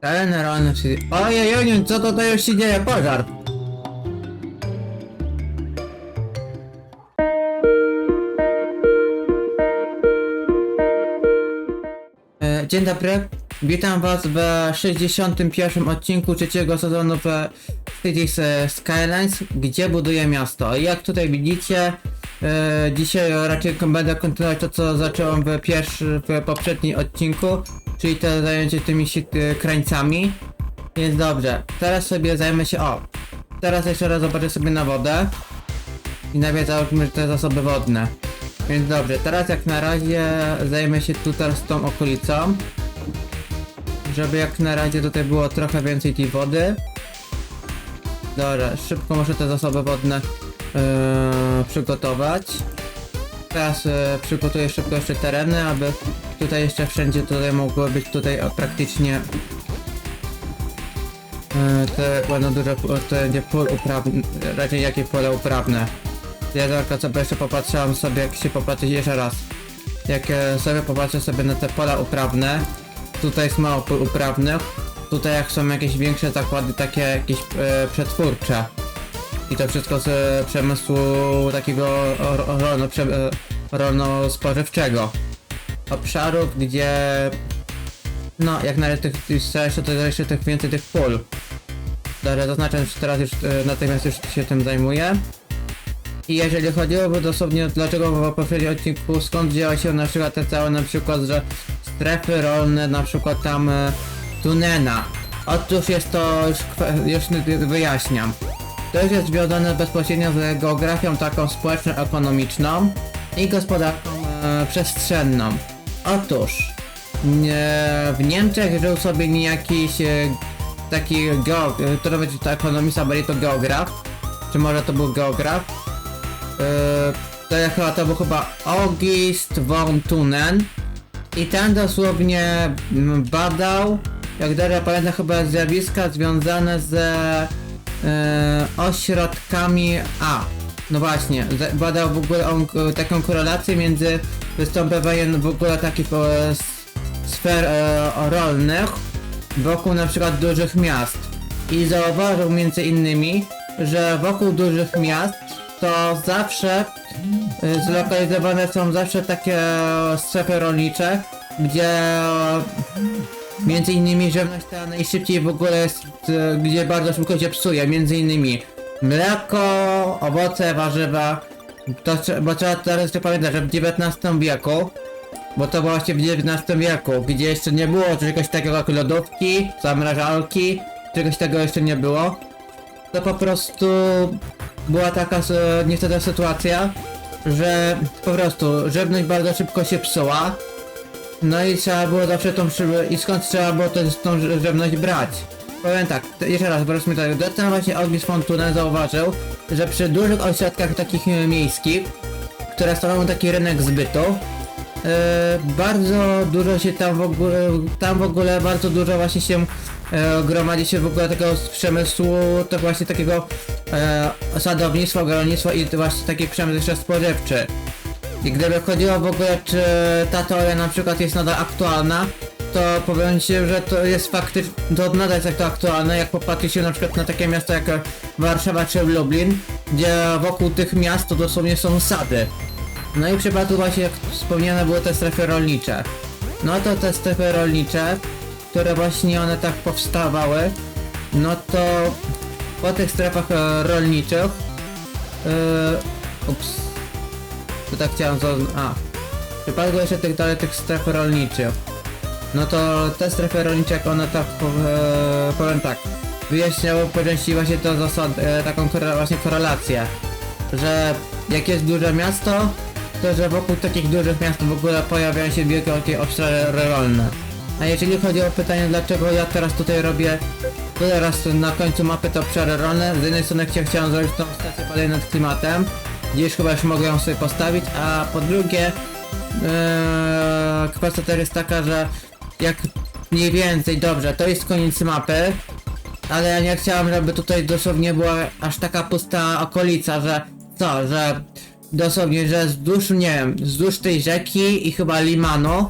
Teren rolny City. Ojej, ojej, co to, to już się dzieje? Pożar! E, Dzień dobry, witam was w 61. odcinku trzeciego sezonu w Cities Skylines, gdzie buduję miasto. Jak tutaj widzicie, e, dzisiaj raczej będę kontynuować to, co zacząłem w pierwszy, w poprzednim odcinku, czyli to zajęcie tymi e, krańcami. Więc dobrze, teraz sobie zajmę się, o, teraz jeszcze raz zobaczę sobie na wodę i najpierw załóżmy, te zasoby wodne. Więc dobrze, teraz jak na razie zajmę się tutaj z tą okolicą. Żeby jak na razie tutaj było trochę więcej tej wody. Dobra, szybko muszę te zasoby wodne yy, przygotować. Teraz yy, przygotuję szybko jeszcze tereny, aby tutaj jeszcze wszędzie tutaj mogło być tutaj o, praktycznie yy, te będą duże, to będzie pól uprawne, raczej jakie pole uprawne. Ja tylko sobie jeszcze popatrzyłam sobie, jak się popatrzeć jeszcze raz. Jak e, sobie popatrzę sobie na te pola uprawne, tutaj jest mało pól uprawnych, tutaj jak są jakieś większe zakłady, takie jakieś e, przetwórcze. I to wszystko z e, przemysłu takiego ro- rolno, e, rolno-spożywczego. Obszarów, gdzie no, jak na razie tych, jeszcze, to jeszcze tych więcej tych pól. Dobra, zaznaczam, że teraz już e, natychmiast już się tym zajmuję. I jeżeli chodziłoby dosłownie dlaczego w poprzednim odcinku skąd wzięła się na przykład te całe na przykład, że strefy rolne na przykład tam e, Tunena. Otóż jest to już, już wyjaśniam. To już jest związane bezpośrednio z geografią taką społeczno-ekonomiczną i gospodarką e, przestrzenną. Otóż w Niemczech żył sobie niejakiś e, taki geog, to będzie to ekonomista, bardziej to geograf, czy może to był geograf, Yy, to chyba to był chyba August von Tunen. I ten dosłownie badał, jak dobrze pamiętam chyba zjawiska związane yy, ośrodkami A. No właśnie, badał w ogóle on taką korelację między występowaniem w ogóle takich e, sfer e, rolnych wokół na przykład dużych miast. I zauważył między innymi, że wokół dużych miast to zawsze y, zlokalizowane są zawsze takie strefy rolnicze, gdzie między innymi żywność ta najszybciej w ogóle jest, gdzie bardzo szybko się psuje, między innymi mleko, owoce, warzywa, to, bo trzeba teraz pamiętać, że w XIX wieku bo to było właśnie w XIX wieku, gdzie jeszcze nie było czegoś takiego jak lodówki, zamrażalki, czegoś tego jeszcze nie było. To po prostu była taka niestety sytuacja, że po prostu żywność bardzo szybko się psuła. No i trzeba było zawsze tą szybę, i skąd trzeba było to, tą żywność brać? Powiem tak, jeszcze raz, wróćmy tutaj. Ten właśnie von Thun zauważył, że przy dużych ośrodkach takich e, miejskich, które stanowią taki rynek zbytu, E, bardzo dużo się tam w ogóle, tam w ogóle bardzo dużo właśnie się e, gromadzi się w ogóle tego przemysłu, to właśnie takiego e, sadownictwa, rolnictwa i właśnie taki przemysł jeszcze spożywczy. I gdyby chodziło w ogóle, czy ta teoria na przykład jest nadal aktualna, to powiem ci, że to jest faktycznie, to nadal jest to aktualne, jak popatrzy się na przykład na takie miasta jak Warszawa czy Lublin, gdzie wokół tych miast to dosłownie są sady. No i w przypadku właśnie jak wspomniane były te strefy rolnicze. No to te strefy rolnicze, które właśnie one tak powstawały, no to po tych strefach e, rolniczych yy, ups to tak chciałem a w przypadku jeszcze tych dalej tych stref rolniczych no to te strefy rolnicze jak one tak e, powiem tak wyjaśniały po części właśnie to zasad, e, taką właśnie korelację że jak jest duże miasto, to że wokół takich dużych miast w ogóle pojawiają się wielkie obszary rolne. A jeżeli chodzi o pytanie, dlaczego ja teraz tutaj robię, to teraz na końcu mapy te obszary rolne, z jednej strony chcia- chciałem zrobić tą stację badań nad klimatem, gdzie już chyba już mogę ją sobie postawić, a po drugie, ee, kwestia też jest taka, że jak mniej więcej, dobrze, to jest koniec mapy, ale ja nie chciałem, żeby tutaj dosłownie była aż taka pusta okolica, że co, że dosłownie, że wzdłuż, nie wiem, wzdłuż tej rzeki i chyba limanu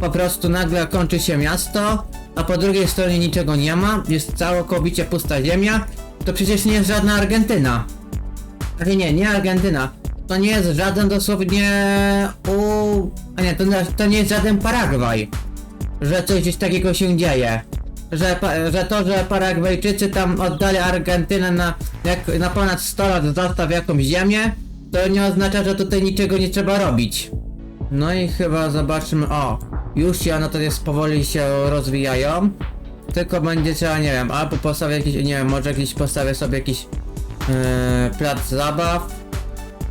po prostu nagle kończy się miasto, a po drugiej stronie niczego nie ma, jest całkowicie pusta ziemia, to przecież nie jest żadna Argentyna. Ale nie, nie Argentyna. To nie jest żaden dosłownie u... A nie, to, to nie jest żaden Paragwaj. Że coś gdzieś takiego się dzieje. Że, że to, że Paragwajczycy tam oddali Argentynę na, jak, na ponad 100 lat zostaw jakąś ziemię, to nie oznacza, że tutaj niczego nie trzeba robić. No i chyba zobaczymy, o, już się one jest powoli się rozwijają. Tylko będzie trzeba, nie wiem, albo postawię jakiś, nie wiem, może jakiś postawię sobie jakiś e, plac zabaw.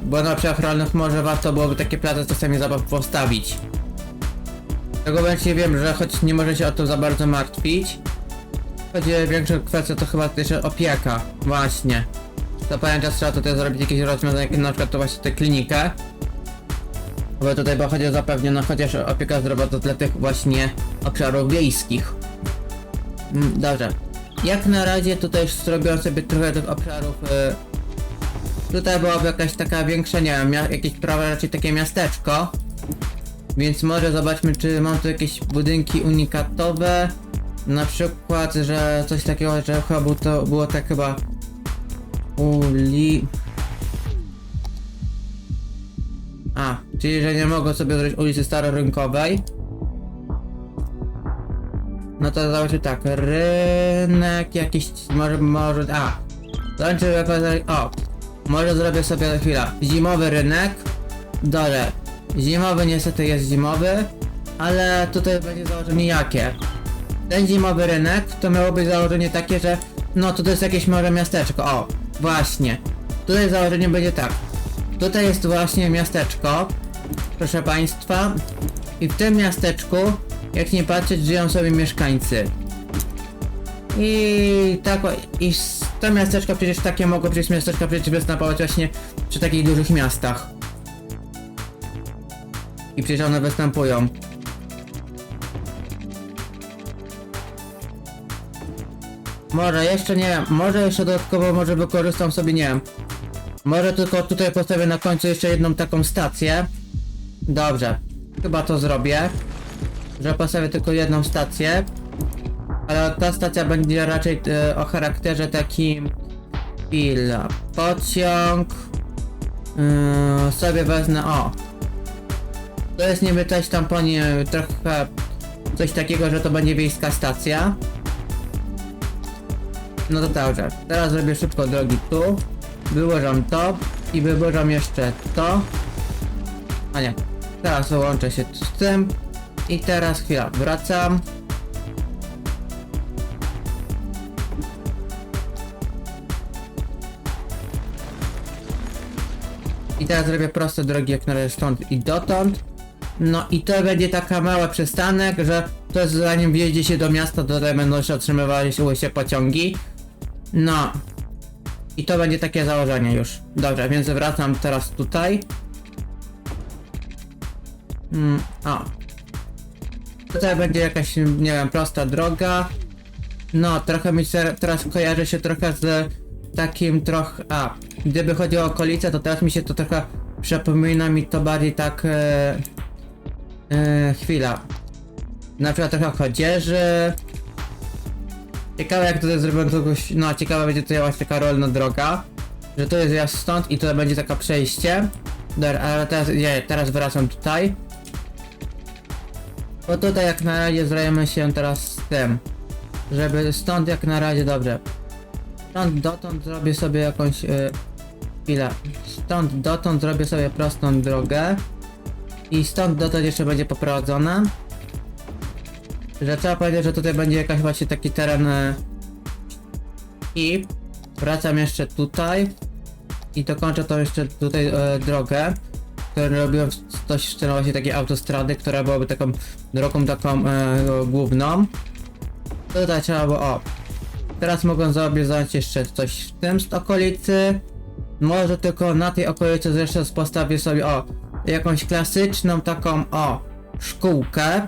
Bo na przykład może warto byłoby takie place czasami zabaw postawić. Tego właśnie wiem, że choć nie może się o to za bardzo martwić. Chodzi o większą kwestię to chyba też opieka. Właśnie. To pamiętam, trzeba tutaj zrobić jakieś rozwiązanie, na przykład to właśnie tę klinikę. Bo tutaj bo chodzi o zapewnioną chociaż opieka zdrowotna dla tych właśnie obszarów wiejskich. Mm, Dobrze. Jak na razie tutaj już zrobiłem sobie trochę tych obszarów. Y... Tutaj byłaby jakaś taka większa, nie wiem, jakieś prawie raczej takie miasteczko. Więc może zobaczmy, czy mam tu jakieś budynki unikatowe. Na przykład, że coś takiego, że chyba było to było tak chyba uli... A, czyli że nie mogę sobie zrobić ulicy starorynkowej. No to zobaczmy tak, rynek jakiś, może, może, a, zobaczmy o, może zrobię sobie na chwilę, zimowy rynek, dole, zimowy niestety jest zimowy, ale tutaj będzie założenie jakie? Ten zimowy rynek to miało być założenie takie, że no to jest jakieś może miasteczko, o, właśnie, tutaj założenie będzie tak, tutaj jest właśnie miasteczko, proszę państwa, i w tym miasteczku, jak nie patrzeć, żyją sobie mieszkańcy. I tak, i to miasteczko przecież takie mogą przecież miasteczka przecież występować właśnie przy takich dużych miastach. I przecież one występują. Może jeszcze nie wiem, może jeszcze dodatkowo może wykorzystam sobie, nie wiem. Może tylko tutaj postawię na końcu jeszcze jedną taką stację. Dobrze, chyba to zrobię. Że postawię tylko jedną stację. Ale ta stacja będzie raczej e, o charakterze takim... Chwila, pociąg... Yy, sobie wezmę, o. To jest niby coś tam po nie, trochę... Coś takiego, że to będzie wiejska stacja. No to dobrze. Teraz zrobię szybko drogi tu. Wyłożam to i wyłożam jeszcze to. A nie. Teraz łączę się z tym. I teraz chwila, wracam. I teraz zrobię proste drogi jak na razie stąd i dotąd. No i to będzie taka mała przystanek, że to jest zanim wjedzie się do miasta, to tutaj będą się otrzymywały się pociągi. No. I to będzie takie założenie już. Dobrze, więc wracam teraz tutaj. Mm, o. Tutaj będzie jakaś, nie wiem, prosta droga. No, trochę mi się teraz kojarzy się trochę z takim trochę... A, gdyby chodziło o okolice, to teraz mi się to trochę przypomina mi to bardziej tak... E, e, chwila. Na przykład trochę chodzieży. Ciekawe jak tutaj zrobią kogoś... No, ciekawe będzie tutaj właśnie taka rolna droga. Że to jest jazd stąd i to będzie taka przejście. Dobra, ale teraz, nie, teraz wracam tutaj. Bo tutaj jak na razie zrobimy się teraz z tym. Żeby stąd jak na razie dobrze. Stąd dotąd zrobię sobie jakąś y, chwilę. Stąd dotąd zrobię sobie prostą drogę. I stąd dotąd jeszcze będzie poprowadzona. Że trzeba powiedzieć, że tutaj będzie jakaś właśnie taki teren y, i wracam jeszcze tutaj i dokończę to jeszcze tutaj e, drogę, którą robiłem coś w właśnie takiej autostrady, która byłaby taką drogą taką e, główną. Tutaj trzeba było, o, teraz mogę sobie zrobić jeszcze coś w tym z okolicy. Może tylko na tej okolicy zresztą postawię sobie, o, jakąś klasyczną taką, o, szkółkę.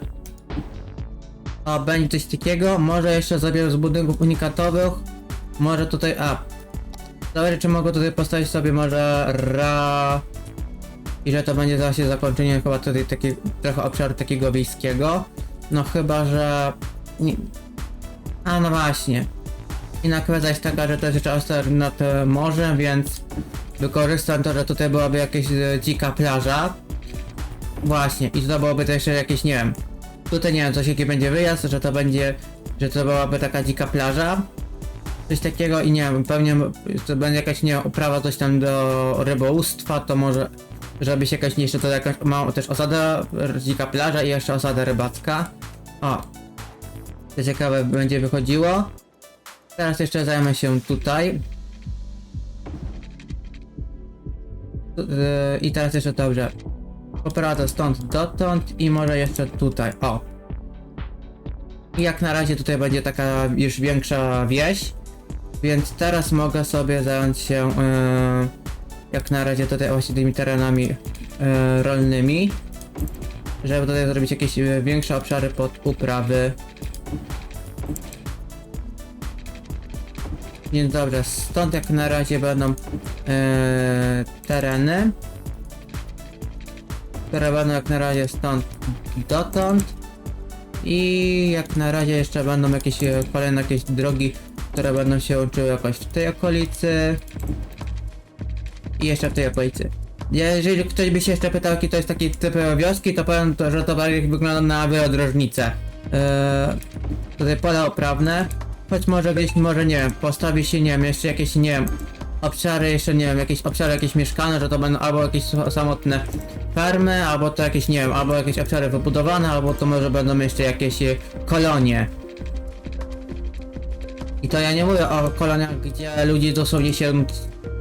O, będzie coś takiego. Może jeszcze zrobię z budynków unikatowych. Może tutaj, a. Dobra, czy mogę tutaj postawić sobie może ra... i że to będzie właśnie zakończenie chyba tutaj taki, trochę obszaru takiego wiejskiego. No chyba, że... Nie... A no właśnie. Inna kwestia jest taka, że to jest jeszcze oster nad morzem, więc wykorzystam to, że tutaj byłaby jakaś e, dzika plaża. Właśnie, i to byłoby też jakieś, nie wiem, tutaj nie wiem, coś jaki będzie wyjazd, że to będzie, że to byłaby taka dzika plaża. Coś takiego i nie wiem, pewnie to będzie jakaś, nie wiem, uprawa coś tam do rybołówstwa, to może, żeby się jakaś, jeszcze to jakaś, mała też osada, dzika plaża i jeszcze osada rybacka. O, to ciekawe będzie wychodziło. Teraz jeszcze zajmę się tutaj. I teraz jeszcze dobrze. Poprowadzę stąd dotąd i może jeszcze tutaj. O. Jak na razie tutaj będzie taka już większa wieś. Więc teraz mogę sobie zająć się yy, jak na razie tutaj właśnie tymi terenami yy, rolnymi. Żeby tutaj zrobić jakieś yy, większe obszary pod uprawy. Więc dobrze, stąd jak na razie będą e, tereny, które będą jak na razie stąd dotąd i jak na razie jeszcze będą jakieś e, kolejne jakieś drogi, które będą się łączyły jakoś w tej okolicy i jeszcze w tej okolicy. Jeżeli ktoś by się jeszcze pytał, jaki to jest taki typ wioski, to powiem, to, że to bardziej wygląda na wyodrożnicę. Eee, tutaj pola oprawne, choć może gdzieś, może nie wiem, postawi się, nie wiem, jeszcze jakieś, nie wiem, obszary, jeszcze nie wiem, jakieś obszary jakieś mieszkane, że to będą albo jakieś samotne farmy, albo to jakieś, nie wiem, albo jakieś obszary wybudowane, albo to może będą jeszcze jakieś e, kolonie. I to ja nie mówię o koloniach, gdzie ludzie dosłownie się,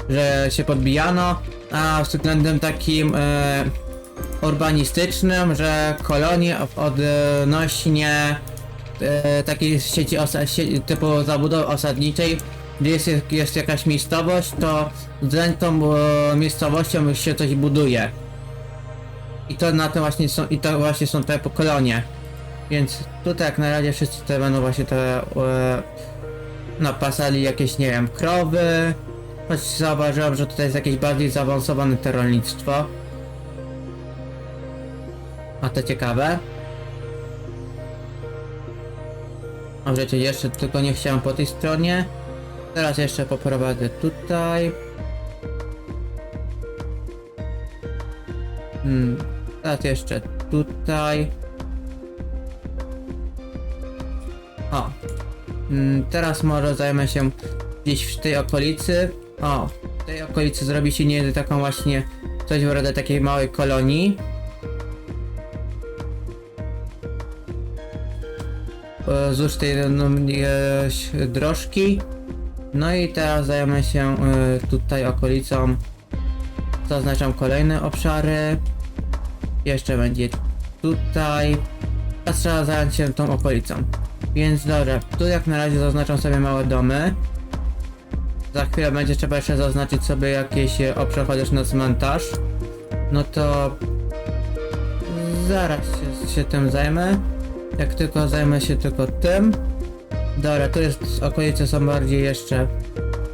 że się podbijano, a względem takim e, urbanistycznym, że kolonie odnośnie e, takiej sieci osa- typu zabudowy osadniczej, gdzie jest, jest jakaś miejscowość, to za tą e, miejscowością się coś buduje. I to na to właśnie są, i to właśnie są te kolonie. Więc tutaj jak na razie wszyscy te będą właśnie te e, no pasali jakieś, nie wiem, krowy. Choć zauważyłem, że tutaj jest jakieś bardziej zaawansowane te rolnictwo. A to ciekawe. A wiecie, jeszcze tylko nie chciałem po tej stronie. Teraz jeszcze poprowadzę tutaj. Hmm, teraz jeszcze tutaj. O. Mm, teraz może zajmę się gdzieś w tej okolicy. O, w tej okolicy zrobi się nie taką właśnie coś w rodzaju takiej małej kolonii. Wzdłuż tej jakieś drożki. No i teraz zajmę się e, tutaj okolicą. Zaznaczam kolejne obszary. Jeszcze będzie tutaj. Teraz trzeba zająć się tą okolicą. Więc dobrze, tu jak na razie zaznaczam sobie małe domy. Za chwilę będzie trzeba jeszcze zaznaczyć sobie jakieś e, obszar chociaż na cmentarz. No to zaraz się, się tym zajmę. Jak tylko zajmę się tylko tym. Dobra, tu jest okolice są bardziej jeszcze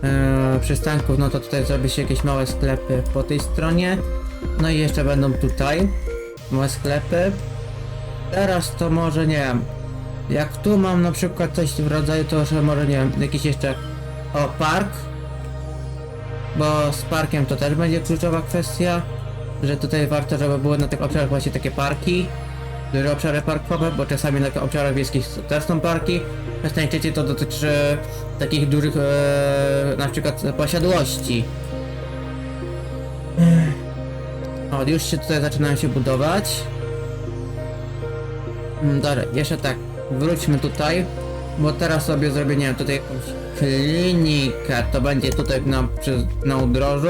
e, przystanków, no to tutaj zrobi się jakieś małe sklepy po tej stronie. No i jeszcze będą tutaj małe sklepy. Teraz to może nie wiem. Jak tu mam na przykład coś w rodzaju, to że może nie wiem, jakiś jeszcze o park. Bo z parkiem to też będzie kluczowa kwestia, że tutaj warto, żeby były na tych obszarach właśnie takie parki, duże obszary parkowe, bo czasami na obszarach wiejskich też są parki. Choć najczęściej to dotyczy takich dużych e, na przykład posiadłości. O, już się tutaj zaczynają się budować. Mm, Dobra, jeszcze tak, wróćmy tutaj, bo teraz sobie zrobię, nie wiem, tutaj jakąś klinikę, to będzie tutaj na, przy, na udrożu.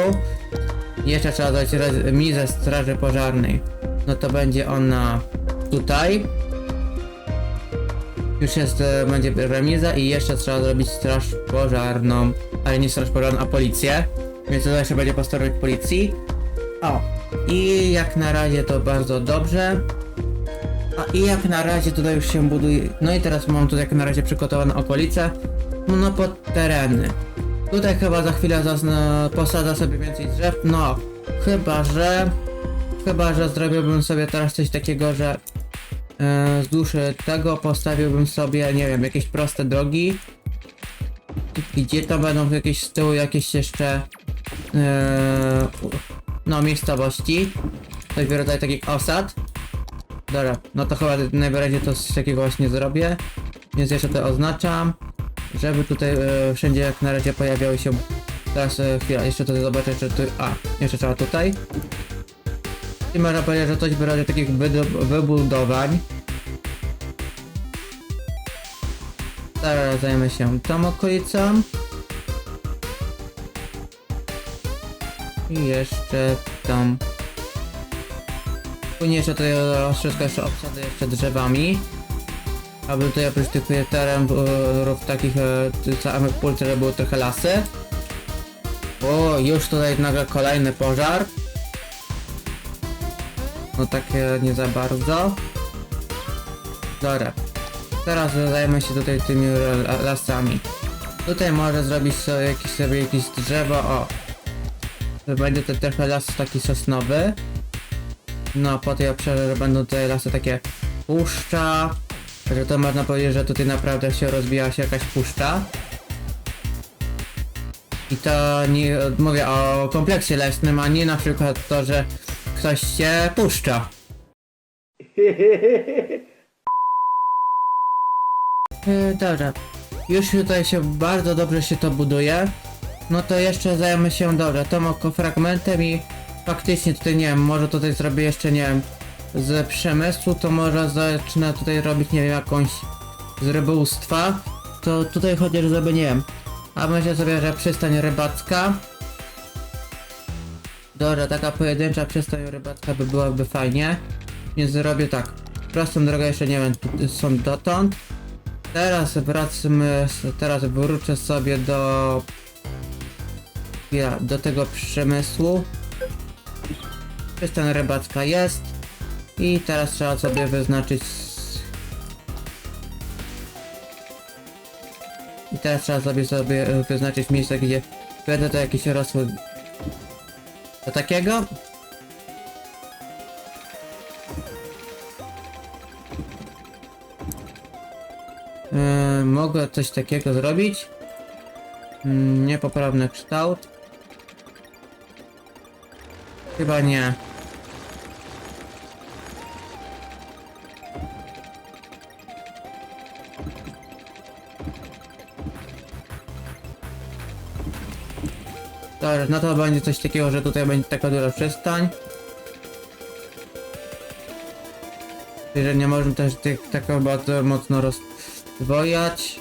Jeszcze trzeba dać remizę straży pożarnej, no to będzie ona tutaj. Już jest, będzie remiza i jeszcze trzeba zrobić straż pożarną, ale nie straż pożarną, a policję, więc tutaj jeszcze będzie posterunek policji. O, i jak na razie to bardzo dobrze. A i jak na razie tutaj już się buduje. No i teraz mam tutaj jak na razie przygotowane okolice. No pod tereny. Tutaj chyba za chwilę zazna, posadzę sobie więcej drzew. No, chyba że Chyba, że zrobiłbym sobie teraz coś takiego, że wzdłuż tego postawiłbym sobie, nie wiem, jakieś proste drogi. Gdzie to będą jakieś z tyłu jakieś jeszcze e, no miejscowości. Coś w rodzaju takich osad. Dobra, no to chyba najwyraźniej to z takiego właśnie zrobię. Więc jeszcze to oznaczam. Żeby tutaj e, wszędzie jak na razie pojawiały się. Teraz e, chwila, jeszcze to zobaczę, czy tu. A, jeszcze trzeba tutaj. I można powiedzieć, że coś w rodzaju takich wybudowań. Teraz zajmę się tą okolicą. I jeszcze tą. Później jeszcze tutaj e, wszystko jeszcze obsadzę jeszcze drzewami. Aby tutaj oprócz tych terenów takich e, samych pól, żeby było trochę lasy. O, już tutaj nagle kolejny pożar. No takie nie za bardzo. Dobra. Teraz zajmę się tutaj tymi la- lasami. Tutaj może zrobić sobie jakieś, sobie jakieś drzewo, o. Będzie to trochę las taki sosnowy. No, po tej obszarze będą tutaj lasy takie puszcza. Że to można powiedzieć, że tutaj naprawdę się rozwija się jakaś puszcza. I to nie mówię o kompleksie leśnym, a nie na przykład to, że ktoś się puszcza. Yy, dobra. Już tutaj się bardzo dobrze się to buduje. No to jeszcze zajmę się, dobra, tą oko fragmentem i faktycznie tutaj nie wiem, może tutaj zrobię jeszcze nie wiem z przemysłu, to może zacznę tutaj robić nie wiem jakąś z rybołówstwa. To tutaj chociaż zrobię nie wiem. A myślę sobie, że przystań rybacka. Dobra, taka pojedyncza przystań rybacka by byłaby fajnie. Więc zrobię tak. Prostą drogę jeszcze nie wiem, są dotąd. Teraz wracamy, teraz wrócę sobie do... Ja, do tego przemysłu. Przystań rybacka jest. I teraz trzeba sobie wyznaczyć... I teraz trzeba sobie sobie wyznaczyć miejsce, gdzie będę to jakieś rosły... Do takiego? Yy, mogę coś takiego zrobić? Mm, Niepoprawny kształt. Chyba nie. Dobra, no to będzie coś takiego, że tutaj będzie taka duża przystań. Że nie możemy też tych tak bardzo mocno rozdwojać.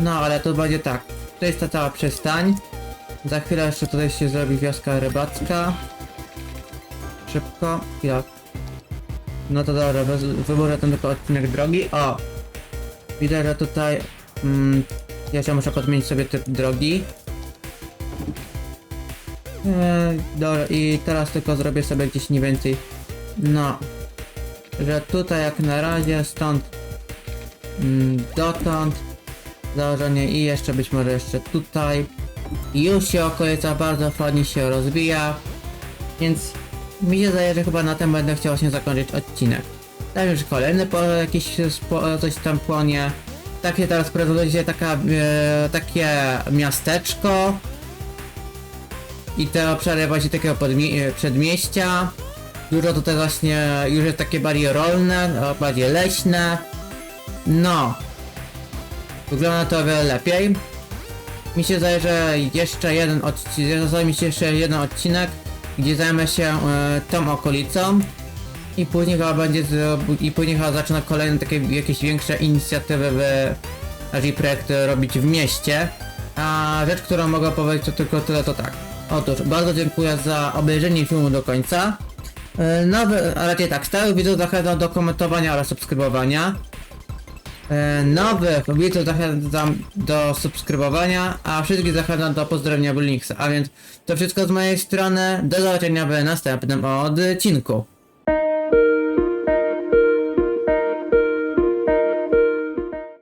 No, ale to będzie tak. To jest ta cała przystań. Za chwilę jeszcze tutaj się zrobi wioska rybacka. Szybko. Jak? No to dobra, wy- wyburzę ten tylko odcinek drogi. O! Widzę, że tutaj... Mm, jeszcze muszę podmienić sobie typ drogi. Eee, dobra, i teraz tylko zrobię sobie gdzieś mniej więcej. No. Że tutaj jak na razie stąd mm, dotąd założenie i jeszcze być może jeszcze tutaj. Już się okolica bardzo fajnie się rozwija. Więc mi się zdaje, że chyba na tym będę chciał właśnie zakończyć odcinek. Tam już kolejny po, jakiś coś tam płonie. Takie teraz prezentuje taka, e, takie miasteczko. I te obszary właśnie takiego podmie- przedmieścia. Dużo tutaj właśnie już jest takie bardziej rolne, a bardziej leśne. No. Wygląda to o wiele lepiej. Mi się zdaje, że jeszcze jeden odcinek, mi się jeszcze jeden odcinek, gdzie zajmę się e, tą okolicą. I później chyba będzie, z, i później chyba zacznę kolejne takie jakieś większe inicjatywy, w, raczej projekty robić w mieście. A rzecz, którą mogę powiedzieć to tylko tyle, to tak. Otóż, bardzo dziękuję za obejrzenie filmu do końca. E, Nowy, a raczej tak, stały widzów zachęcam do komentowania oraz subskrybowania. E, Nowych widzów zachęcam do subskrybowania, a wszystkich zachęcam do pozdrowienia Bullnixa. A więc to wszystko z mojej strony. Do zobaczenia w następnym odcinku.